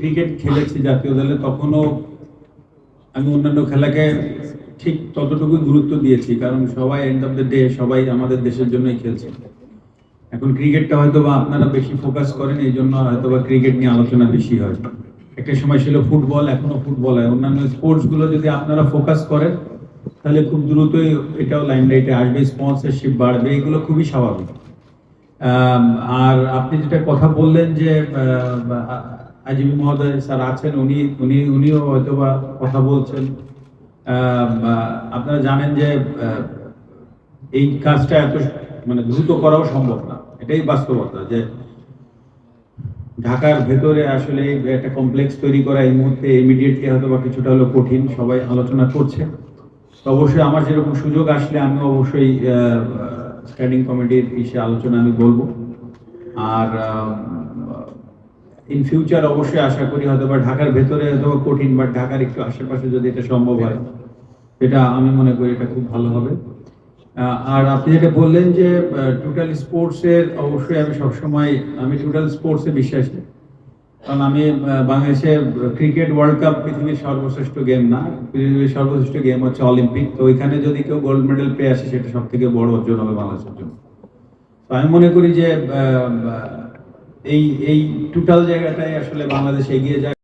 Cricket খেলেছি জাতীয় দলে, তখনও আমি অন্যান্য খেলাকে ঠিক ততটুকু গুরুত্ব দিয়েছি, কারণ সবাই এন্ড অফ দ্য ডে সবাই আমাদের দেশের জন্যই খেলছে। এখন ক্রিকেটটা হয়তো বা আপনারা বেশি ফোকাস করেন, এই জন্য হয়তো বা ক্রিকেট নিয়ে আলোচনা বেশি হয়। একটা সময় ছিল ফুটবল এখনও ফুটবল হয়। অন্যান্য স্পোর্টসগুলো যদি আপনারা ফোকাস করেন, তাহলে খুব দ্রুতই এটাও লাইমলাইটে আসবে স্পন্সরশিপ বাড়বে, এগুলো খুবই স্বাভাবিক। আর আপনি যেটা কথা বললেন যে আজিবি মহোদয় স্যার আছেন, উনি উনি, উনিও হয়তো বা কথা বলছেন। আপনারা জানেন যে এই কাজটা এত মানে দ্রুত করাও সম্ভব না। এটাই বাস্তবতা যে, ঢাকার ভেতরে আসলে একটা কমপ্লেক্স তৈরি করা এই মুহূর্তে ইমিডিয়েটলি হয়তো বা কিছুটা হলো কঠিন, সবাই আলোচনা করছে। অবশ্যই আমার যেরকম সুযোগ আসলে আমি অবশ্যই স্ট্যান্ডিং কমিটির ইসে আলোচনা আমি বলব। আর ইন ফিউচার অবশ্যই আশা করি হয়তো বা ঢাকার ভেতরে হয়তো কঠিন বা ঢাকার একটু আশেপাশে যদি এটা সম্ভব হয়, এটা আমি মনে করি এটা খুব ভালো হবে। আর আপনি যেটা বললেন যে টোটাল স্পোর্টসের অবশ্যই আমি সবসময়, আমি টোটাল স্পোর্টসে বিশ্বাসী। কারণ আমি বাংলাদেশে ক্রিকেট ওয়ার্ল্ড কাপ পৃথিবীর সর্বশ্রেষ্ঠ গেম না। পৃথিবীর সর্বশ্রেষ্ঠ গেম হচ্ছে অলিম্পিক তো ওইখানে যদি কেউ গোল্ড মেডেল পেয়ে আসে, সেটা সব থেকে বড় অর্জন হবে বাংলাদেশের জন্য। তো আমি মনে করি যে এই এই টোটাল জায়গাটাই আসলে বাংলাদেশ এগিয়ে যায়।